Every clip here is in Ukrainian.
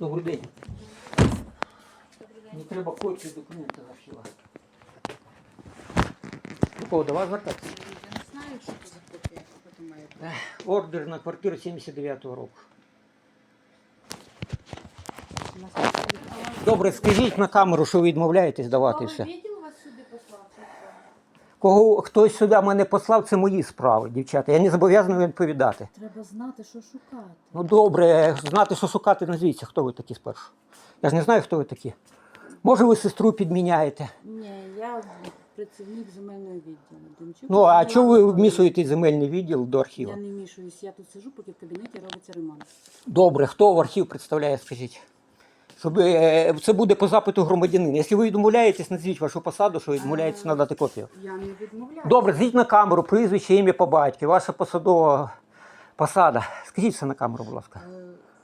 Добрий день. Не треба копію документи з архіва. До кого, до вас звертатися? Я не знаю, що це за копія, потім має бути. Ордер на квартиру 79-го року. Добре, скажіть на камеру, що ви відмовляєтесь давати все. відділ вас сюди послав? чи хто? Кого хтось сюди мене послав, це мої справи, дівчата. Я не зобов'язаний відповідати. Треба знати, що шукати. Ну добре, знати, що шукати, назвіться, хто ви такі спершу. Я ж не знаю, хто ви такі. Може, ви сестру підміняєте. Ні, я працівник земельного відділу. Демчук Ну, а чого ви вмішуєте земельний відділ до архіву? Я не вмішуюсь, я тут сижу, поки в кабінеті робиться ремонт. Добре, хто в архів представляє, скажіть? Щоб, е, це буде по запиту громадянина. Якщо ви відмовляєтесь, назвіть вашу посаду, що відмовляєтесь надати копію. Я не відмовляю. Добре, звіть на камеру, прізвище, ім'я по батьки, ваша посадова посада. Скажіть це на камеру, будь ласка. Е,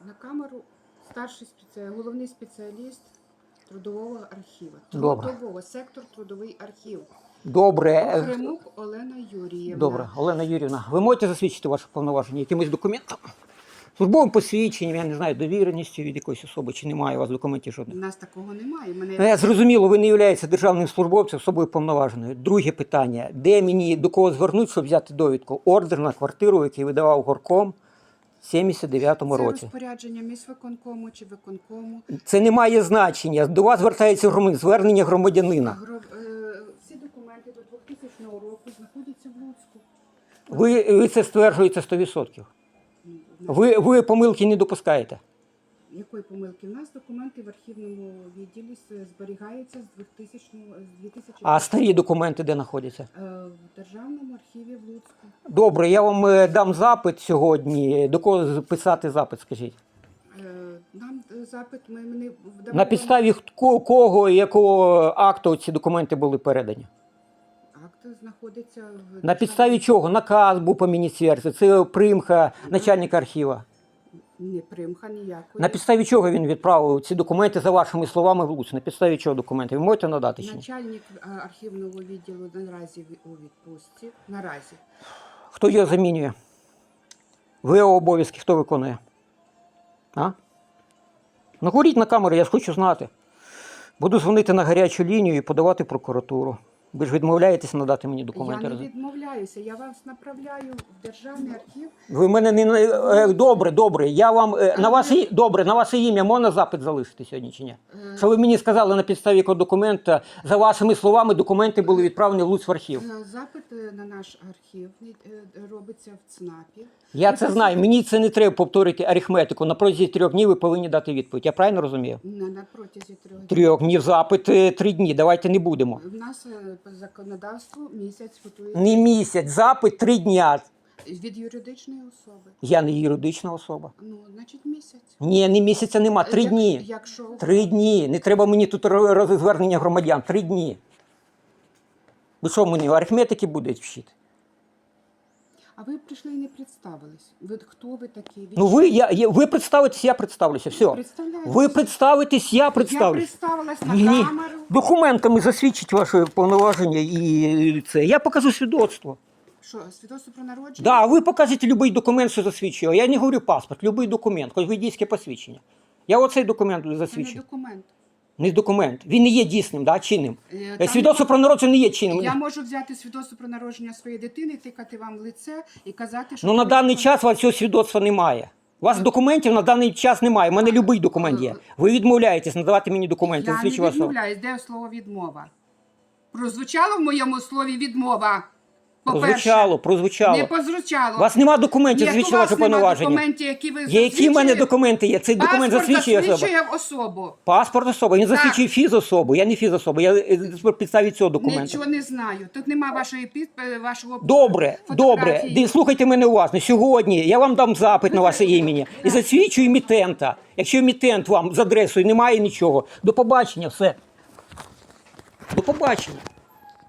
На камеру старший спеці... головний спеціаліст трудового архіву. Добре. Трудового, сектор трудовий архів. Добре. е, Охремук Олена Юріївна. Добре, Олена Юрівна, ви можете засвідчити ваше повноваження якимось документом? Службовим посвідченням, я не знаю, довіреністю від якоїсь особи, чи немає у вас документів У нас такого немає. Мене Е, Зрозуміло, ви не являєтеся державним службовцем, особою повноваженою. Друге питання: де мені до кого звернути, щоб взяти довідку? Ордер на квартиру, який видавав горком в 79-му це році. розпорядження міськвиконкому чи виконкому. Це не має значення. До вас звертається громадянин, звернення громадянина. Гро- е, Всі документи до 2000 року знаходяться в Луцьку. Ви, ви це стверджуєте 100%. Ви, ви помилки не допускаєте. Якої помилки? У нас документи в архівному відділі с- зберігаються з 2000, з 2000 А старі документи де знаходяться? Е, в Державному архіві в Луцьку. Добре, я вам е, дам запит сьогодні. До кого писати запит, скажіть? Е, Нам е, запит ми, ми не На підставі хто- кого і якого акту ці документи були передані? Знаходиться в На підставі чого? Наказ був по міністерству, це примха начальника архіва. Не примха ніякої. На підставі чого він відправив ці документи за вашими словами в Луць? На підставі чого документи? Ви можете надати чи ні? Начальник е, архівного відділу наразі в- у відпустці. Наразі. Хто його замінює? Ви обов'язки хто виконує? А? Ну, говоріть на камеру, я ж хочу знати. Буду дзвонити на гарячу лінію і подавати в прокуратуру. Ви ж відмовляєтесь надати мені документи. Я не відмовляюся. Я вас направляю в державний архів. Ви мене не на- е, добре, добре. Я вам е, на ваше добре, на ваше ім'я можна запит залишити сьогодні чи ні? Е, Що ви мені сказали на підставі якого документа, за вашими словами, документи були відправлені в Луць в архів. е, Запит е, на наш архів е, робиться в ЦНАПі. Я це знаю. Мені це не треба повторити арифметику. На протязі трьох днів ви повинні дати відповідь. Я правильно розумію? На, на протязі трьох днів. Трьох днів запит е, три дні. Давайте не будемо. В нас е, по законодавству місяць готується Не місяць, запит три дня. від юридичної особи. Я не юридична особа. Ну, значить, місяць. Ні, не місяця нема. Три Як- дні. Якщо Три дні. Не треба мені тут ро- роз- звернення громадян. Три дні. Ви що мені арифметики будете вчити? А ви прийшли і не представились. Ви хто ви такі? Від Ну ви, я, я, ви представитесь, я представлюся. Все. Ви представитесь, я Я представлюся. представилась на Ні, камеру. Документами засвідчить ваше повноваження і це. Я покажу свідоцтво. Що, свідоцтво про народження? Да, ви покажете будь-який документ, що засвідчує. Я не говорю паспорт, будь-який документ, хоч водійське посвідчення. Я оцей документ Це не засвідчив. документ. Не документ. Він не є дійсним, да, чинним. Е, Е, там- Свідоцтво про народження не є чинним. Я можу взяти свідоцтво про народження своєї дитини, тикати вам в лице і казати, що Ну на ви- даний час у вас цього свідоцтва немає. У вас документів на даний час немає. У мене будь-який документ є. Ви відмовляєтесь надавати мені документи. я не відмовляюсь. Де слово відмова? Прозвучало в моєму слові відмова. Прозвучало, прозвучало. Не позвучало. У вас немає документів, Ні, засвідчує у вас ваше повноваження. які ви Є які в мене документи є? Цей документ засвідчує особу. особу. Паспорт особи. Він засвідчує фізособу. Я не фізособа. Я е, підставі цього документу. Нічого не знаю. Тут нема вашої під... е, вашого Добре, добре. Слухайте мене уважно. Сьогодні я вам дам запит на ваше імені і засвідчую емітента. Якщо емітент вам з адресою немає нічого, до побачення, все. До побачення.